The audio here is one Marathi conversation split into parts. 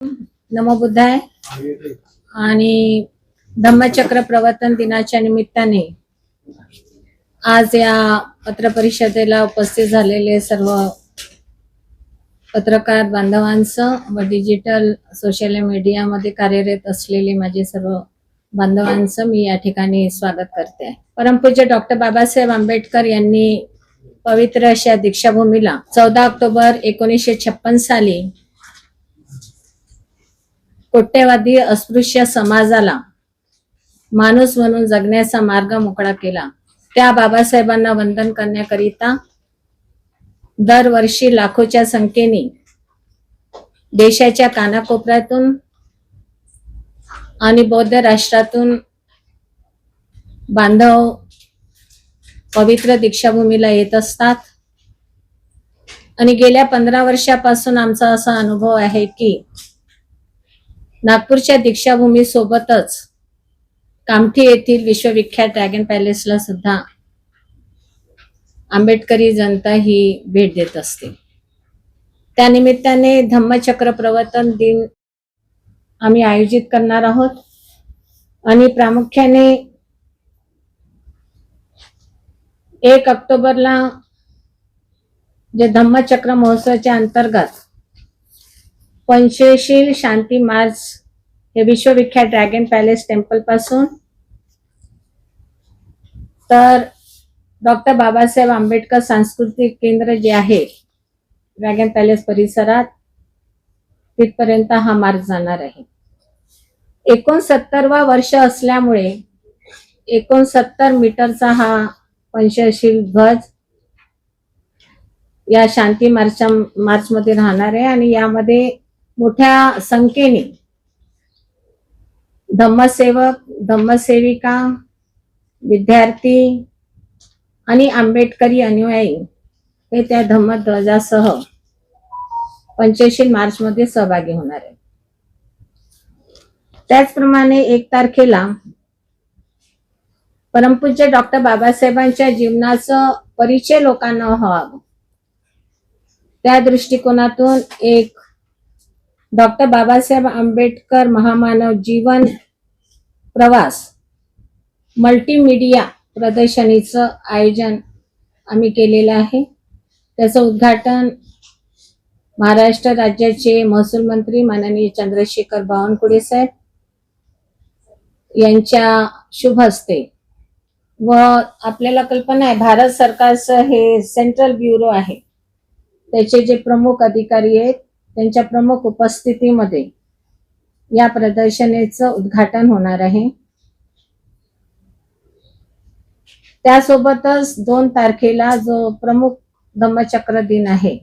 नमो बुद्धाय. आणि धम्मचक्र प्रवर्तन दिनाच्या निमित्ताने आज या पत्रपरिषदेला उपस्थित झालेले सर्व पत्रकार बांधवांचं व डिजिटल सोशल मीडियामध्ये कार्यरत असलेले माझे सर्व बांधवांचं मी या ठिकाणी स्वागत करते. परमपूज्य डॉक्टर बाबासाहेब आंबेडकर यांनी पवित्र अशा दीक्षाभूमीला चौदा ऑक्टोबर एकोणीसशे छप्पन साली कोट्यवादी अस्पृश्य समाजाला माणूस म्हणून जगण्याचा मार्ग मोकळा केला. त्या बाबासाहेबांना वंदन करण्याकरिता दरवर्षी लाखोच्या संख्येने देशाच्या कानाकोपऱ्यातून आणि बौद्ध राष्ट्रातून बांधव पवित्र दीक्षाभूमीला येत असतात. आणि गेल्या पंधरा वर्षापासून आमचा असा अनुभव आहे की नागपूरच्या दीक्षाभूमी सोबतच कामठी येथील विश्वविख्यात ड्रॅगन पॅलेसला सुद्धा आंबेडकरी जनता ही भेट देत असते. त्यानिमित्ताने धम्मचक्र प्रवर्तन दिन आम्ही आयोजित करणार आहोत. आणि प्रामुख्याने एक ऑक्टोबरला जे धम्मचक्र महोत्सवाच्या अंतर्गत पंचशील शांती मार्च हे विश्वविख्यात ड्रॅगन पॅलेस टेम्पलपासून तर डॉक्टर बाबासाहेब आंबेडकर सांस्कृतिक केंद्र जे आहे ड्रॅगन पॅलेस परिसरात तिथपर्यंत हा मार्ग जाणार आहे. एकोणसत्तरवा वर्ष असल्यामुळे एकोणसत्तर मीटरचा हा पंचशील ध्वज या शांती मार्च मार्चमध्ये राहणार आहे आणि यामध्ये मोठ्या संख्येने. धम्मसेवक धम्मसेविका विद्यार्थी आणि आंबेडकरी अनुयायी हे त्या धम्मध्वजासह पंचशील मार्च मध्ये सहभागी होणार आहे त्याचप्रमाणे एक तारखेला परमपूज्य डॉक्टर बाबासाहेबांच्या जीवनाचं परिचय लोकांना व्हावा. त्या दृष्टिकोनातून एक डॉक्टर बाबासाहेब आंबेडकर महामानव जीवन प्रवास मल्टीमीडिया प्रदर्शनीचं आयोजन आम्ही केलेलं आहे. त्याचं उद्घाटन महाराष्ट्र राज्याचे महसूल मंत्री माननीय चंद्रशेखर बावनकुळे साहेब यांच्या शुभ हस्ते व आपल्याला कल्पना आहे भारत सरकारचं हे सेंट्रल ब्युरो आहे. त्याचे जे प्रमुख अधिकारी आहेत त्यांच्या प्रमुख उपस्थितीमध्ये या प्रदर्शनेचं उद्घाटन होणार आहे. त्यासोबतच दोन तारखेला जो प्रमुख धम्मचक्र दिन आहे.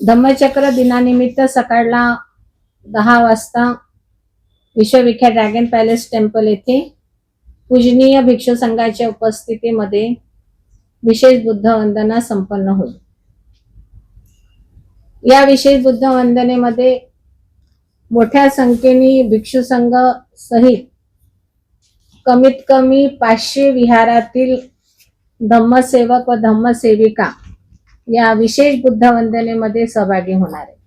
धम्मचक्र दिनानिमित्त सकाळला दहा वाजता विश्वविख्यात ड्रॅगन पॅलेस टेम्पल येथे पूजनीय भिक्षू संघाच्या उपस्थितीमध्ये विशेष बुद्ध वंदना संपन्न होईल. या विशेष बुद्ध वंदनेमध्ये मोठ्या संख्येने भिक्षू संघ सहित कमीत कमी पाचशे विहारातील धम्मसेवक व धम्मसेविका या विशेष बुद्ध वंदनेमध्ये सहभागी होणार आहे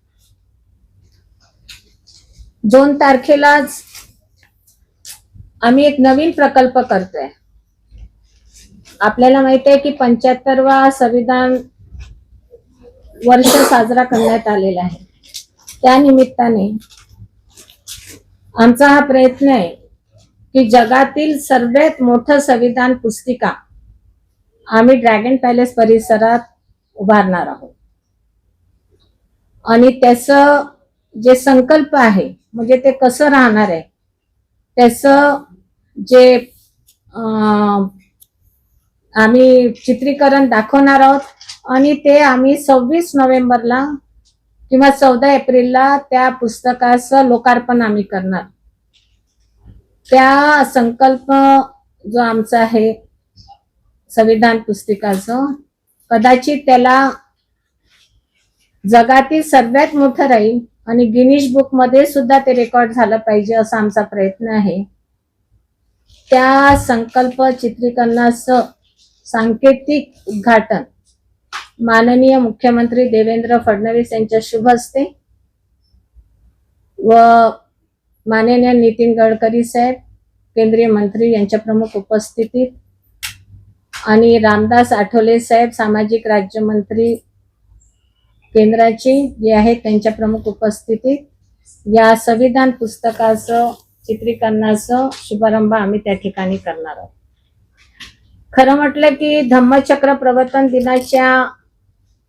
दोन तारखेलाच आम्ही एक नवीन प्रकल्प करतोय. आपल्याला माहीत आहे की पंच्याहत्तरवा संविधान वर्ष साजरा करण्यात आलेला आहे. त्या निमित्ताने आमचा हा प्रयत्न आहे की जगातील सर्वात मोठं संविधान पुस्तिका आम्ही ड्रॅगन पॅलेस परिसरात उभारणार आहोत. आणि त्याचं जे संकल्प आहे म्हणजे ते कसं राहणार आहे त्याचं जे आम्ही चित्रीकरण दाखवणार आहोत. आणि ते आम्ही सव्वीस नोव्हेंबरला किंवा चौदा एप्रिलला त्या पुस्तकाचं लोकार्पण आम्ही करणार. त्या संकल्प जो आमचा आहे संविधान पुस्तिकाचं कदाचित त्याला जगातील सर्वात मोठं राहील आणि गिनीश बुकमध्ये सुद्धा ते रेकॉर्ड झालं पाहिजे असा आमचा प्रयत्न आहे. त्या संकल्प चित्रीकरणाचं सांकेतिक उद्घाटन. माननीय मुख्यमंत्री देवेंद्र फडणवीस यांच्या शुभ हस्ते व माननीय नितीन गडकरी साहेब केंद्रीय मंत्री यांच्या प्रमुख उपस्थितीत आणि रामदास आठवले साहेब सामाजिक राज्यमंत्री केंद्राचे जे आहेत त्यांच्या प्रमुख उपस्थितीत. या संविधान पुस्तकाचं चित्रीकरणाचं शुभारंभ आम्ही त्या ठिकाणी करणार आहोत. खरं म्हटलं की धम्मचक्र प्रवर्तन दिनाच्या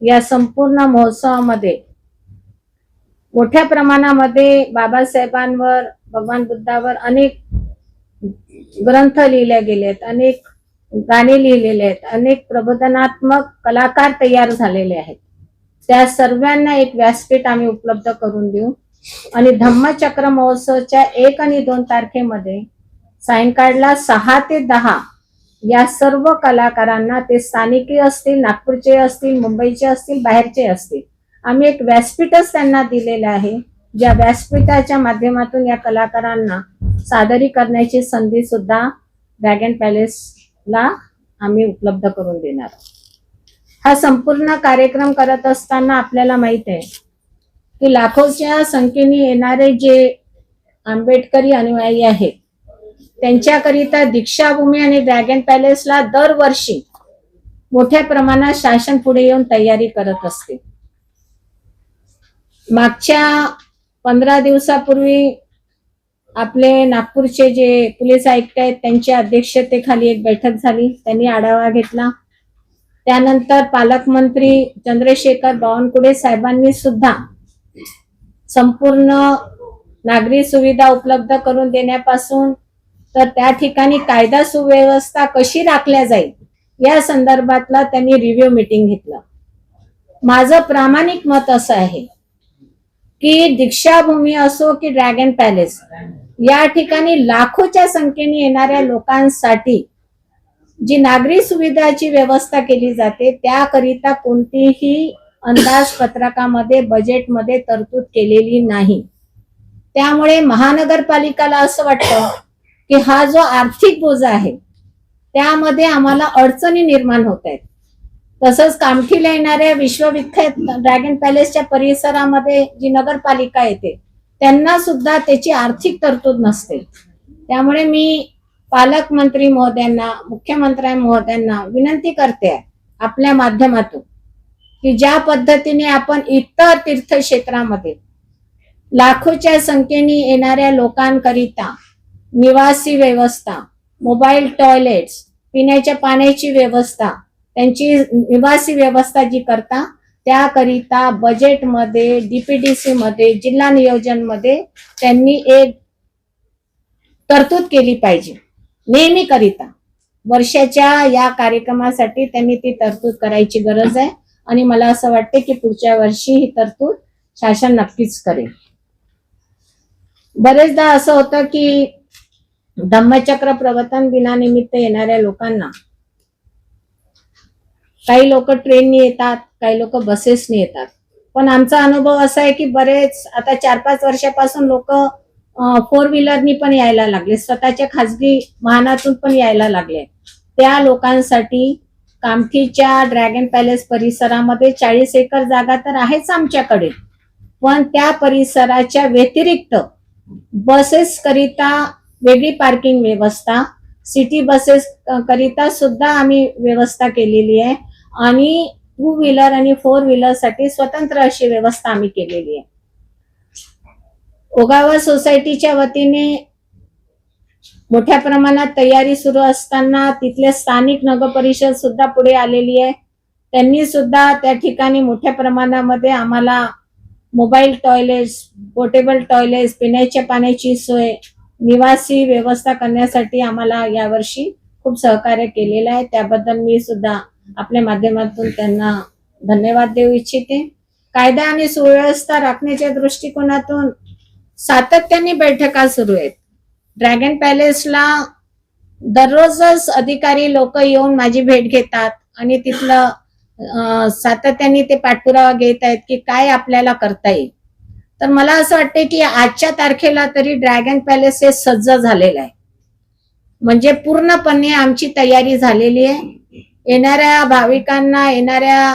या संपूर्ण महोत्सवामध्ये मोठ्या प्रमाणामध्ये बाबासाहेबांवर भगवान बुद्धावर अनेक ग्रंथ लिहिले गेले आहेत अनेक गाणे लिहिलेले आहेत अनेक प्रबोधनात्मक कलाकार तयार झालेले आहेत. त्या सर्वांना एक व्यासपीठ आम्ही उपलब्ध करून देऊ. आणि धम्मचक्र महोत्सवच्या एक आणि दोन तारखेमध्ये सायंकाळला सहा ते दहा या सर्व कलाकारांना ते स्थानिकी असतील नागपूरचे असतील मुंबईचे असतील बाहेरचे असतील आम्ही एक व्यासपीठच त्यांना दिलेलं आहे ज्या व्यासपीठाच्या माध्यमातून या कलाकारांना सादरी करण्याची संधी सुद्धा ड्रॅगन पॅलेसला आम्ही उपलब्ध करून देणार आहोत. हा संपूर्ण कार्यक्रम करत असताना आपल्याला माहीत आहे की लाखोच्या संख्येने येणारे जे आंबेडकरी अनुयायी आहेत त्यांच्याकरिता दीक्षाभूमी आणि ड्रॅगन पॅलेसला दरवर्षी मोठ्या प्रमाणात शासन पुढे येऊन तयारी करत असते. मागच्या पंधरा दिवसापूर्वी आपले नागपूरचे जे पोलीस आयुक्त आहेत त्यांच्या अध्यक्षतेखाली एक बैठक झाली. त्यांनी आढावा घेतला. त्यानंतर पालकमंत्री चंद्रशेखर बावनकुळे साहेबांनी सुद्धा संपूर्ण नागरी सुविधा उपलब्ध करून देण्यापासून तर त्या ठिकाणी कायदा सुव्यवस्था कशी राखल्या जाईल या संदर्भातला त्यांनी रिव्ह्यू मीटिंग घेतलं. माझं प्रामाणिक मत असं आहे की दीक्षाभूमी असो की ड्रॅगन पॅलेस या ठिकाणी लाखोच्या संख्येने येणाऱ्या लोकांसाठी जी नागरी सुविधाची व्यवस्था केली जाते त्याकरिता कोणतीही अंदाजपत्रकामध्ये बजेटमध्ये तरतूद केलेली नाही. त्यामुळे महानगरपालिकाला असं वाटतं की हा जो आर्थिक बोजा आहे त्यामध्ये आम्हाला अडचणी निर्माण होत आहेत. तसंच कामठीला येणाऱ्या विश्वविख्यात ड्रॅगन पॅलेसच्या परिसरामध्ये जी नगरपालिका येते त्यांना सुद्धा त्याची आर्थिक तरतूद नसते. त्यामुळे मी पालकमंत्री महोदयांना मुख्यमंत्री महोदयांना विनंती करते आपल्या माध्यमातून की ज्या पद्धतीने आपण इतर तीर्थक्षेत्रामध्ये लाखोच्या संख्येने येणाऱ्या लोकांकरिता निवासी व्यवस्था मोबाईल टॉयलेट्स पिण्याच्या पाण्याची व्यवस्था त्यांची निवासी व्यवस्था जी करता त्याकरिता बजेटमध्ये डीपीडीसी मध्ये जिल्हा नियोजनमध्ये त्यांनी एक तरतूद केली पाहिजे. नेहमी करिता. वर्षाच्या या कार्यक्रमासाठी त्यांनी ती तरतूद करायची गरज आहे आणि मला असं वाटते की पुढच्या वर्षी ही तरतूद शासन नक्कीच करेल. बरेचदा असं होतं की धम्मचक्र प्रवर्तन दिनानिमित्त येणाऱ्या लोकांना. काही लोक ट्रेननी येतात काही लोक बसेसनी येतात. पण आमचा अनुभव असा आहे की बरेच आता चार पाच वर्षापासून लोक फोर व्हीलरनी पण यायला लागले स्वतःच्या खाजगी वाहनातून पण यायला लागले त्या लोकांसाठी कामठीच्या ड्रॅगन पॅलेस परिसरामध्ये चाळीस एकर जागा तर आहेच आमच्याकडे. पण त्या परिसराच्या व्यतिरिक्त बसेस करिता वेगळी पार्किंग व्यवस्था. सिटी बसेस करिता सुद्धा आम्ही व्यवस्था केलेली आहे. आणि टू व्हीलर आणि फोर व्हीलरसाठी स्वतंत्र अशी व्यवस्था आम्ही केलेली आहे. ओगावा सोसायटीच्या वतीने मोठ्या प्रमाणात तयारी सुरू असताना तिथले स्थानिक नगर परिषद सुद्धा पुढे आलेली आहे. त्यांनी सुद्धा त्या ठिकाणी मोठ्या प्रमाणामध्ये आम्हाला मोबाईल टॉयलेट्स पोर्टेबल टॉयलेट्स पिण्याच्या पाण्याची सोय निवासी व्यवस्था करण्यासाठी आम्हाला यावर्षी खूप सहकार्य केलेलं आहे. त्याबद्दल मी सुद्धा आपल्या माध्यमातून त्यांना धन्यवाद देऊ इच्छिते. कायदा आणि सुव्यवस्था राखण्याच्या दृष्टिकोनातून सातत्याने बैठका सुरू आहेत. ड्रॅगन पॅलेसला दररोजच अधिकारी लोक येऊन माझी भेट घेतात आणि तिथलं सातत्याने ते पाठपुरावा घेत आहेत की काय आपल्याला करता येईल. तर मला असं वाटतं की आजच्या तारखेला तरी ड्रॅगन पॅलेस हे सज्ज झालेलं आहे. म्हणजे पूर्णपणे आमची तयारी झालेली आहे. येणाऱ्या भाविकांना येणाऱ्या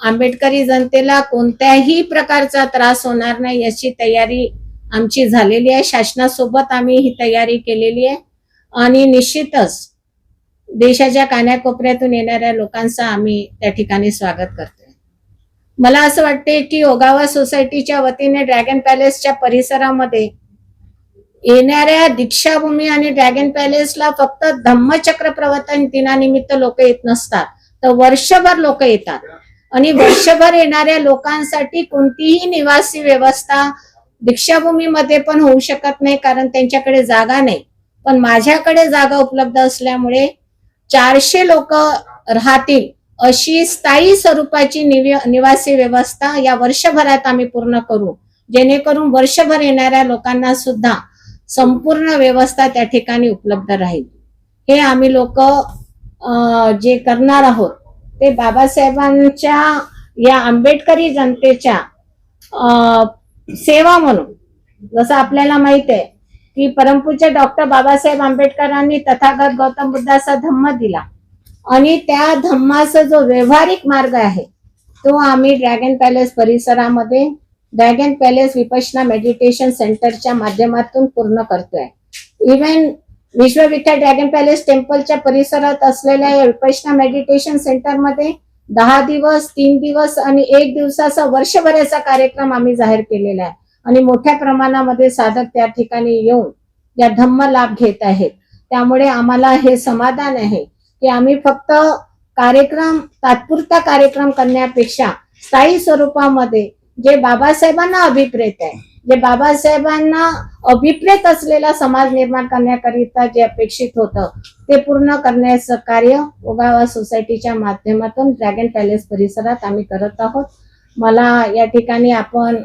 आंबेडकरी जनतेला कोणत्याही प्रकारचा त्रास होणार नाही याची तयारी आमची झालेली आहे. शासनासोबत आम्ही ही तयारी केलेली आहे. आणि निश्चितच देशाच्या कान्याकोपऱ्यातून येणाऱ्या लोकांचं आम्ही त्या ठिकाणी स्वागत करतो मला असं वाटते की ओगावा सोसायटीच्या वतीने ड्रॅगन पॅलेसच्या परिसरामध्ये येणाऱ्या दीक्षाभूमी आणि ड्रॅगन पॅलेसला फक्त धम्मचक्र प्रवर्तन दिनानिमित्त लोक येत नसतात तर वर्षभर लोक येतात. आणि वर्षभर येणाऱ्या लोकांसाठी कोणतीही निवासी व्यवस्था दीक्षाभूमीमध्ये पण होऊ शकत नाही कारण त्यांच्याकडे जागा नाही. पण माझ्याकडे जागा उपलब्ध असल्यामुळे चारशे लोक राहतील. अशी स्थायी स्वरूपाची निव- निवासी व्यवस्था या वर्षभरात आम्ही पूर्ण करू. जेणेकरून वर्षभर येणाऱ्या लोकांना सुद्धा संपूर्ण व्यवस्था त्या ठिकाणी उपलब्ध राहील. हे आम्ही लोक जे करणार आहोत ते बाबासाहेबांच्या या आंबेडकरी जनतेच्या सेवा म्हणून. जसं आपल्याला माहीत आहे की परमपूज्य डॉक्टर बाबासाहेब आंबेडकरांनी तथागत गौतम बुद्धाचा धम्म दिला. आणि त्या धम्माचा जो व्यावहारिक मार्ग आहे तो आम्ही ड्रॅगन पॅलेस परिसरामध्ये ड्रॅगन पॅलेस विपशना मेडिटेशन सेंटरच्या माध्यमातून पूर्ण करतोय. इव्हन विश्वविख्यात ड्रॅगन पॅलेस टेम्पलच्या परिसरात असलेल्या या विपशना मेडिटेशन सेंटरमध्ये दहा दिवस तीन दिवस आणि एक दिवसाचा वर्षभराचा कार्यक्रम आम्ही जाहीर केलेला आहे. आणि मोठ्या प्रमाणामध्ये साधक त्या ठिकाणी येऊन या धम्म लाभ घेत आहेत. त्यामुळे आम्हाला हे समाधान आहे. की आम्ही फक्त कार्यक्रम तात्पुरता कार्यक्रम करण्यापेक्षा स्थायी स्वरूपामध्ये जे बाबासाहेबांना अभिप्रेत आहे जे बाबासाहेबांना अभिप्रेत असलेला समाज निर्माण करण्याकरिता जे अपेक्षित होतं ते पूर्ण करण्याचं कार्य ओगावा सोसायटीच्या माध्यमातून ड्रॅगन पॅलेस परिसरात आम्ही करत आहोत. मला या ठिकाणी आपण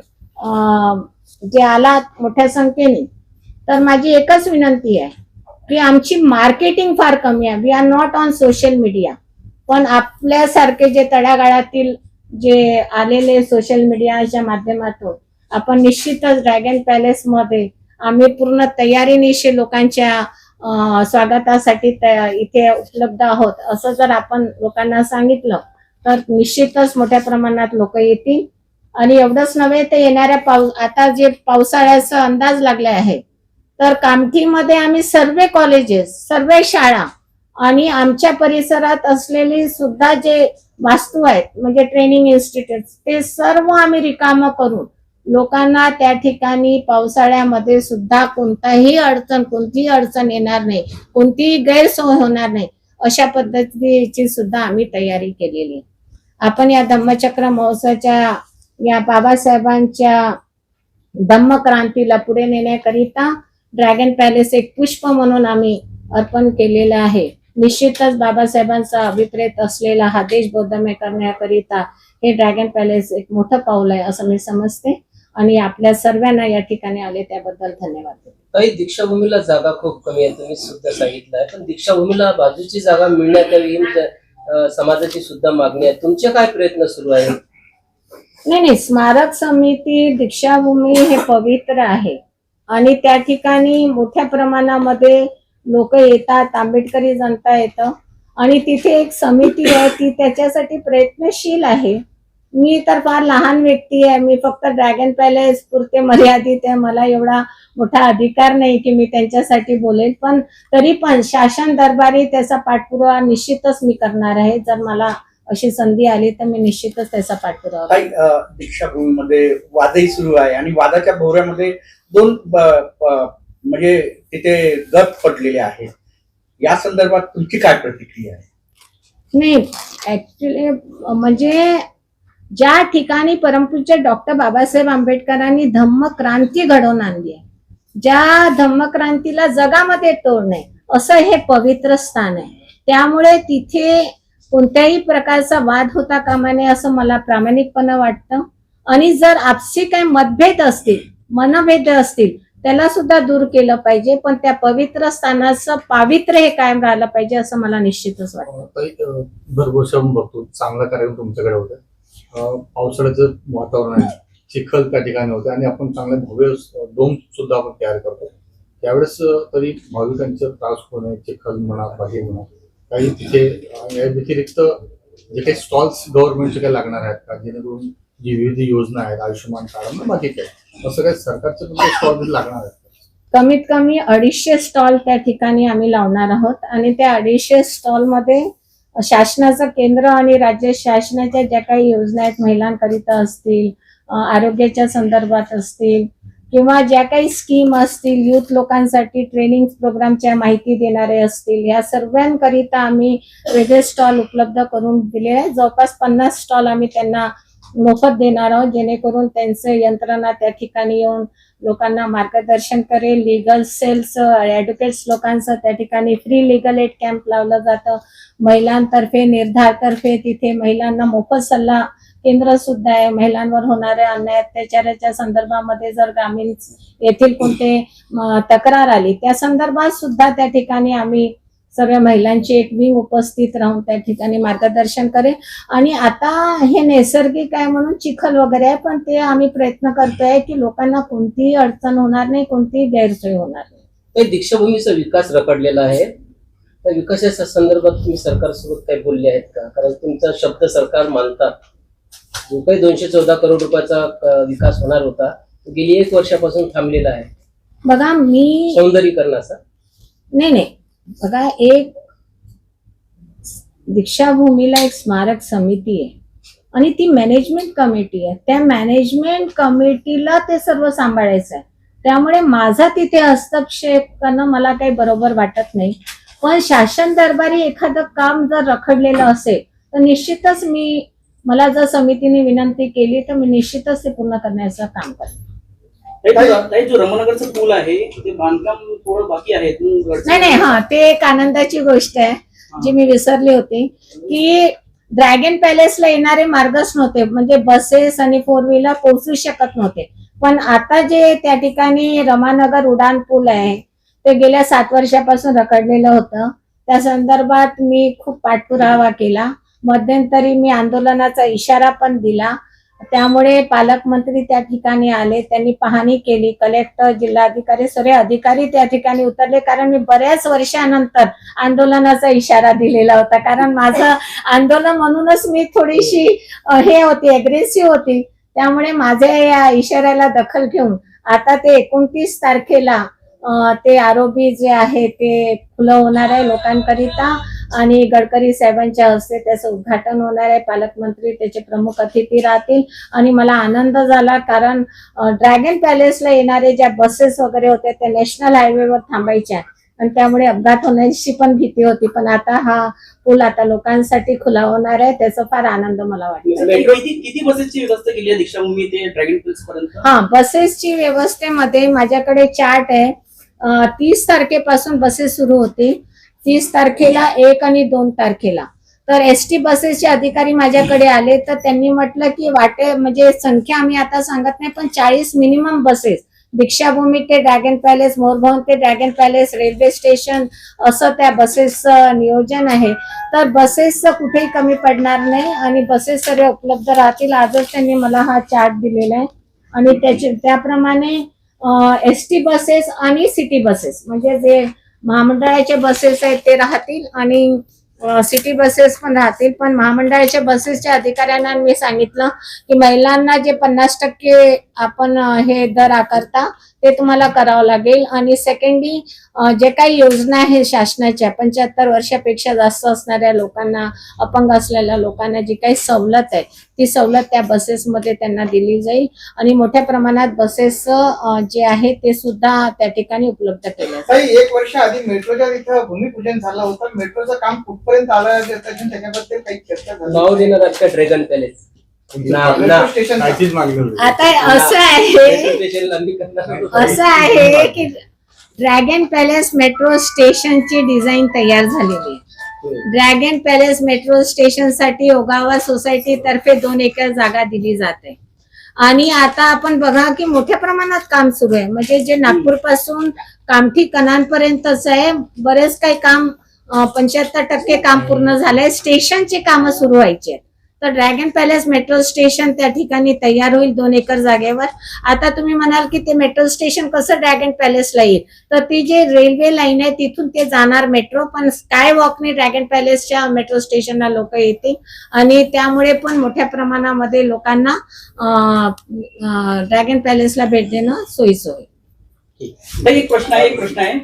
जे आलात मोठ्या संख्येने तर माझी एकच विनंती आहे की आमची मार्केटिंग फार कमी आहे. We are not on social media पण आपल्यासारखे जे तळागाळातील जे आलेले सोशल मीडियाच्या माध्यमातून आपण निश्चितच ड्रॅगन पॅलेस मध्ये आम्ही पूर्ण तयारीनिशी लोकांच्या स्वागतासाठी इथे उपलब्ध आहोत. असं जर आपण लोकांना सांगितलं तर निश्चितच मोठ्या प्रमाणात लोक येतील. आणि एवढंच नव्हे तर येणाऱ्या पाऊस आता जे पावसाळ्याचा अंदाज लागले आहे तर कामठीमध्ये आम्ही सर्व कॉलेजेस सर्व शाळा आणि आमच्या परिसरात असलेली सुद्धा जे वास्तू आहेत म्हणजे ट्रेनिंग इन्स्टिट्यूट ते सर्व आम्ही रिकामं करून लोकांना त्या ठिकाणी पावसाळ्यामध्ये सुद्धा कोणताही अडचण कोणतीही अडचण येणार नाही कोणतीही गैरसोय होणार नाही अशा पद्धतीची सुद्धा आम्ही तयारी केलेली. आपण या धम्मचक्र महोत्सवाच्या या बाबासाहेबांच्या धम्मक्रांतीला पुढे नेण्याकरिता ड्रॅगन पॅलेस एक पुष्प म्हणून आम्ही अर्पण केलेलं आहे. निश्चितच बाबासाहेबांचा अभिप्रेत असलेला हा देश बौद्धमय करण्याकरिता हे ड्रॅगन पॅलेस एक मोठं पाऊल आहे असं मी समजते. आणि आपल्या सर्वांना या ठिकाणी आले त्याबद्दल धन्यवाद. काही दीक्षाभूमीला जागा खूप कमी आहे तुम्ही सुद्धा सांगितलं आहे. पण दीक्षाभूमीला बाजूची जागा मिळण्यात यावी अं, समाजाची सुद्धा मागणी आहे. तुमचे काय प्रयत्न सुरू आहेत? नाही नाही स्मारक समिती दीक्षाभूमी हे पवित्र आहे. आणि त्या ठिकाणी मोठ्या प्रमाणामध्ये लोक येतात आंबेडकरी जनता येतं. आणि तिथे एक समिती आहे ती त्याच्यासाठी प्रयत्नशील आहे. मी तर फार लहान व्यक्ती आहे मी फक्त ड्रॅगन पॅलेस पुरते मर्यादित आहे. मला एवढा मोठा अधिकार नाही की मी त्यांच्यासाठी बोलेल पण तरी पण शासन दरबारी त्याचा पाठपुरावा निश्चितच मी करणार आहे जर मला अशी संधी आली तर मी निश्चितच त्याचा पाठपुरावा काही दीक्षाभूमीमध्ये वादही सुरू आहे आणि वादाच्या भोवऱ्यामध्ये दोन म्हणजे तिथे गट पडलेले आहेत. या संदर्भात तुमची काय प्रतिक्रिया आहे? नाही ऍक्च्युली म्हणजे ज्या ठिकाणी परमपूज्य डॉक्टर बाबासाहेब आंबेडकरांनी धम्म क्रांती घडवून आणली आहे ज्या धम्मक्रांतीला जगामध्ये तोड नाही असं हे पवित्र स्थान आहे. त्यामुळे तिथे कोणत्याही प्रकारचा वाद होता कामा नये असं मला प्रामाणिकपणे वाटतं. आणि जर आपसी काही मतभेद असतील मनभेद असतील त्याला सुद्धा दूर केलं पाहिजे. पण त्या पवित्र स्थानाचं पावित्र्य हे कायम राहिलं पाहिजे असं मला निश्चितच वाटतं. ताई, बघतो चांगला कार्यक्रम तुमच्याकडे होता. पावसाळ्याचं वातावरण आहे. चिखल त्या ठिकाणी होतं आणि आपण चांगले भव्य डोम सुद्धा आपण तयार करतो. त्यावेळेस तरी भाविकांचा त्रास होणे चिखल म्हणा बाकी म्हणा. काही तिथे या व्यतिरिक्त जे काही स्टॉल्स गव्हर्नमेंटचे काही लागणार आहेत का? जेणेकरून जी विविध योजना आहेत आयुष्यमान कार्ड बाकी काय? असं काही सरकारचं स्टॉल लागणार आहेत कमीत कमी अडीचशे स्टॉल त्या ठिकाणी आम्ही लावणार आहोत आणि त्या अडीचशे स्टॉलमध्ये शासनाचं केंद्र आणि राज्य शासनाच्या ज्या काही योजना आहेत महिलांकरिता असतील आरोग्याच्या संदर्भात असतील किंवा ज्या काही स्कीम असतील युथ लोकांसाठी ट्रेनिंग प्रोग्रामच्या माहिती देणारे असतील या सर्वांकरिता आम्ही वेगळे स्टॉल उपलब्ध करून दिले आहे जवळपास पन्नास स्टॉल आम्ही त्यांना मोफत देणार आहोत जेणेकरून त्यांचे यंत्रणा त्या ठिकाणी येऊन लोकांना मार्गदर्शन करेल. लिगल सेल्स ॲडव्होकेट्स लोकांचं त्या ठिकाणी फ्री लिगल एड कॅम्प लावलं जातं. महिलांतर्फे निर्धारतर्फे तिथे महिलांना मोफत सल्ला केंद्र सुद्धा आहे. महिलांवर होणाऱ्या अन्याय अत्याचाराच्या संदर्भामध्ये जर ग्रामीण येथील कोणते तक्रार आली त्या संदर्भात सुद्धा त्या ठिकाणी आम्ही सगळ्या महिलांची एक मी उपस्थित राहून त्या ठिकाणी मार्गदर्शन करेल आणि आता हे नैसर्गिक आहे म्हणून चिखल वगैरे आहे पण ते आम्ही प्रयत्न करतोय की लोकांना कोणतीही अडचण होणार नाही कोणतीही गैरसोय होणार नाही. दीक्षाभूमीचा विकास रखडलेला आहे. त्या विकासाच्या संदर्भात तुम्ही सरकारसोबत काही बोलले आहेत का? कारण तुमचा शब्द सरकार मानतात. जो काही दोनशे चौदा करोड रुपयाचा विकास होणार होता तो गेली एक वर्षापासून थांबलेला आहे. बघा मी सौंदर्यीकरणाचा? नाही नाही. बघा एक दीक्षाभूमीला एक स्मारक समिती आहे आणि ती मॅनेजमेंट कमिटी आहे. त्या मॅनेजमेंट कमिटीला ते सर्व सांभाळायचं आहे त्यामुळे माझा तिथे हस्तक्षेप करणं मला काही बरोबर वाटत नाही. पण शासन दरबारी एखादं काम जर रखडलेलं असेल तर निश्चितच मी मला जर समितीने विनंती केली तर मी निश्चितच ते पूर्ण करण्याचं काम करेन. ताई, जो- ताई, जो रमनगरचं पूल आहे ते बांधकाम थोडं बाकी आहे इथून गडचिरोली- नाही नाही हा ते एक आनंदाची गोष्ट आहे जी मी विसरली होती की ड्रॅगन पॅलेसला येणारे मार्गच नव्हते म्हणजे बसेस आणि फोर व्हीलर पोहोचू शकत नव्हते. पण आता जे त्या ठिकाणी रमानगर उडान पूल आहे ते गेल्या सात वर्षापासून रखडलेलं होतं. त्या संदर्भात मी खूप पाठपुरावा केला. मध्यंतरी मी आंदोलनाचा इशारा पण दिला. त्यामुळे पालकमंत्री त्या ठिकाणी आले. त्यांनी पाहणी केली. कलेक्टर जिल्हाधिकारी सगळे अधिकारी त्या ठिकाणी उतरले. कारण मी बऱ्याच वर्षानंतर आंदोलनाचा इशारा दिलेला होता. कारण माझं आंदोलन म्हणूनच मी थोडीशी हे होती अग्रेसिव्ह होती. त्यामुळे माझ्या या इशाऱ्याला दखल घेऊन आता ते एकोणतीस तारखेला ते आरोपी जे आहे ते खुलं होणार आहे लोकांकरिता. आणि गडकरी साहेबांच्या हस्ते त्याचं उद्घाटन होणार आहे. पालकमंत्री त्याचे प्रमुख अतिथी राहतील. आणि मला आनंद झाला कारण ड्रॅगन पॅलेसला येणारे ज्या बसेस वगैरे होत्या त्या नॅशनल हायवेवर थांबायच्या. आणि त्यामुळे अपघात होण्याची पण भीती होती. पण आता हा पूल आता लोकांसाठी खुला होणार आहे. त्याचा फार आनंद मला प्लेस पर्यंत? हा बसेसची व्यवस्थेमध्ये माझ्याकडे चार्ट आहे. तीस तारखेपासून बसेस सुरू होती तीस तारखेला एक आणि दोन तारखेला. तर एस टी बसेसचे अधिकारी माझ्याकडे आले तर त्यांनी म्हटलं की वाटे म्हणजे संख्या आम्ही आता सांगत नाही पण चाळीस मिनिमम बसेस. दीक्षाभूमी ते ड्रॅगन पॅलेस मोरभवन ते ड्रॅगन पॅलेस रेल्वे स्टेशन असं त्या बसेसचं नियोजन आहे. तर बसेसचं कुठेही कमी पडणार नाही आणि बसेस सर्व उपलब्ध राहतील. आजच त्यांनी मला हा चार्ट दिलेला आहे. आणि त्याचे त्याप्रमाणे एस टी बसेस आणि सिटी बसेस म्हणजे जे महामंडळाचे बसेस आहेत ते राहतील आणि सिटी बसेस पण राहतील. पण महामंडळाच्या बसेसच्या अधिकाऱ्यांना मी सांगितलं की महिलांना जे पन्नास टक्के आपण हे दर आकारता ते तुम्हाला करावं लागेल. आणि सेकंडली जे काही योजना आहे शासनाच्या पंच्याहत्तर वर्षापेक्षा जास्त असणाऱ्या लोकांना अपंग असलेल्या लोकांना जी काही सवलत आहे ती सवलत त्या बसेसमध्ये त्यांना दिली जाईल. आणि मोठ्या प्रमाणात बसेस जे आहे ते सुद्धा त्या ठिकाणी उपलब्ध केले जाईल एक वर्ष आधी मेट्रोच्या तिथं भूमिपूजन झालं होतं. मेट्रोचं काम कुठपर्यंत आलं त्याच्याबद्दल काही चर्चा झाली ड्रॅगन पॅलेस. आता असं आहे. असं आहे की ड्रॅगन पॅलेस मेट्रो स्टेशनची डिझाईन तयार झालेली आहे. ड्रॅगन पॅलेस मेट्रो स्टेशनसाठी ओगावा सोसायटी तर्फे दोन एकर जागा दिली जाते आणि आता आपण बघा की मोठ्या प्रमाणात काम सुरू आहे. म्हणजे जे नागपूरपासून कामठी कनानपर्यंतच आहे. बरेच काही काम पंच्याहत्तर टक्के काम पूर्ण झालंय. स्टेशनचे कामं सुरू व्हायचे आहेत. तर ड्रॅगन पॅलेस मेट्रो स्टेशन त्या ठिकाणी तयार होईल दोन एकर जागेवर. आता तुम्ही म्हणाल की ते मेट्रो स्टेशन कसं ड्रॅगन पॅलेसला येईल? तर ती जी रेल्वे लाईन आहे तिथून ते जाणार मेट्रो पण स्काय वॉकने ड्रॅगन पॅलेसच्या मेट्रो स्टेशनला लोक येतील. आणि त्यामुळे पण मोठ्या प्रमाणामध्ये लोकांना ड्रॅगन पॅलेसला भेट देणं सोयीचं होईल. एक प्रश्न आहे प्रश्न आहे.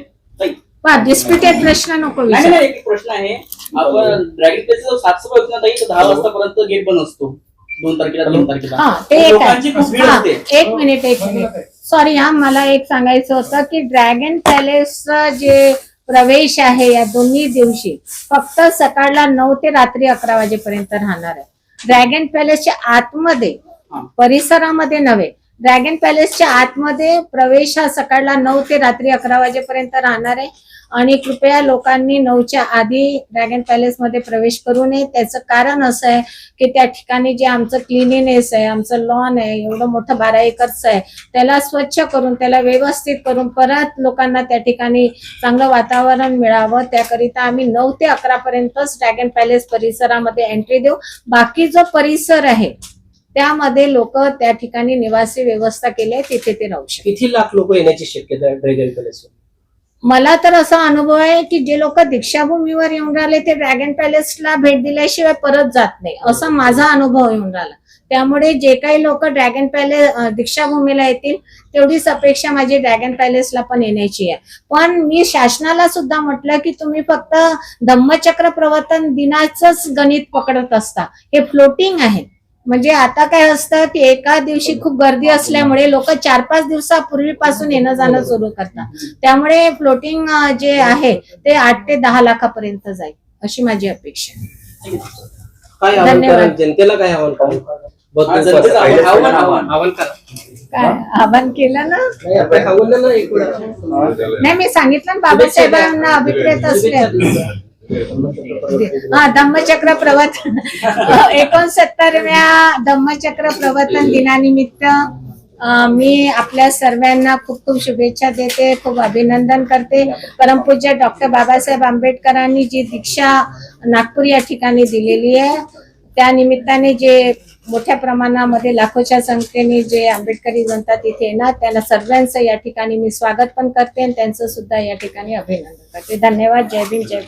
प्रश्न नको एक प्रश्न आहे. आपण ड्रॅगन प्लेसचा सातशे दहा वाजतापर्यंत गेट बंद असतो. दोन तारखेला तीन तारखेला. हा ते एक लोकांची आहे. खूप भीड हा, असते एक मिनिट एक मिनिट. सॉरी हा मला एक सांगायचं होतं की ड्रॅगन पॅलेसचा जे प्रवेश आहे या दोन्ही दिवशी फक्त सकाळला नऊ ते रात्री अकरा वाजेपर्यंत राहणार आहे. ड्रॅगन पॅलेसच्या आतमध्ये हा. परिसरामध्ये नव्हे. ड्रॅगन पॅलेसच्या आतमध्ये प्रवेश हा सकाळला नऊ ते रात्री अकरा वाजेपर्यंत राहणार आहे. आणि कृपया लोकांनी नऊच्या आधी ड्रॅगन पॅलेसमध्ये प्रवेश करू नये. त्याचं कारण असं आहे की त्या ठिकाणी जे आमचं क्लिनिनेस आहे आमचं लॉन आहे एवढं मोठं बारा एकरचं आहे त्याला स्वच्छ करून त्याला व्यवस्थित करून परत लोकांना त्या ठिकाणी चांगलं वातावरण मिळावं. त्याकरिता आम्ही नऊ ते अकरा पर्यंतच ड्रॅगन पॅलेस परिसरामध्ये एंट्री देऊ. बाकी जो परिसर आहे त्यामध्ये लोक त्या ठिकाणी निवासी व्यवस्था केली आहे तिथे ते राहू शकतात. किती लाख लोक येण्याची शक्यता ड्रॅगन पॅलेसवर मला तर असा अनुभव आहे की जे लोक दीक्षाभूमीवर येऊन राहिले ते ड्रॅगन पॅलेसला भेट दिल्याशिवाय परत जात नाही. असा माझा अनुभव येऊन राहिला. त्यामुळे जे काही लोक ड्रॅगन पॅलेस दीक्षाभूमीला येतील तेवढीच अपेक्षा माझी ड्रॅगन पॅलेसला पण येण्याची आहे. पण मी शासनाला सुद्धा म्हटलं की तुम्ही फक्त धम्मचक्र प्रवर्तन दिनाचंच गणित पकडत असता. हे फ्लोटिंग आहे. म्हणजे आता काय असतं की एका दिवशी खूप गर्दी असल्यामुळे लोक चार पाच दिवसापूर्वीपासून येणं जाणं सुरू करतात. त्यामुळे फ्लोटिंग जे आहे ते आठ ते दहा लाखापर्यंत जाईल अशी माझी अपेक्षा आहे. काय आव्हान धन्यवाद. जनतेला काय आव्हान हा, जनतेचं आव्हान- आव्हान- आव्हान. आव्हान करा. काय? आवाहन केलं ना? आपण नाही मी सांगितलं ना बाबासाहेबांना अभिप्रेत असले हा धम्मचक्र प्रवर्तन एकोणसत्तरव्या धम्मचक्र प्रवर्तन दिनानिमित्त मी आपल्या सर्वांना खूप खूप शुभेच्छा देते खूप अभिनंदन करते. परमपूज्य डॉक्टर बाबासाहेब आंबेडकरांनी जी दीक्षा नागपूर या ठिकाणी दिलेली आहे त्या निमित्ताने जे मोठ्या प्रमाणामध्ये लाखोच्या संख्येने जे आंबेडकरी जनता तिथे येणार त्यांना सर्वांचं या ठिकाणी मी स्वागत पण करते आणि त्यांचं सुद्धा या ठिकाणी अभिनंदन करते. धन्यवाद जय भीम जय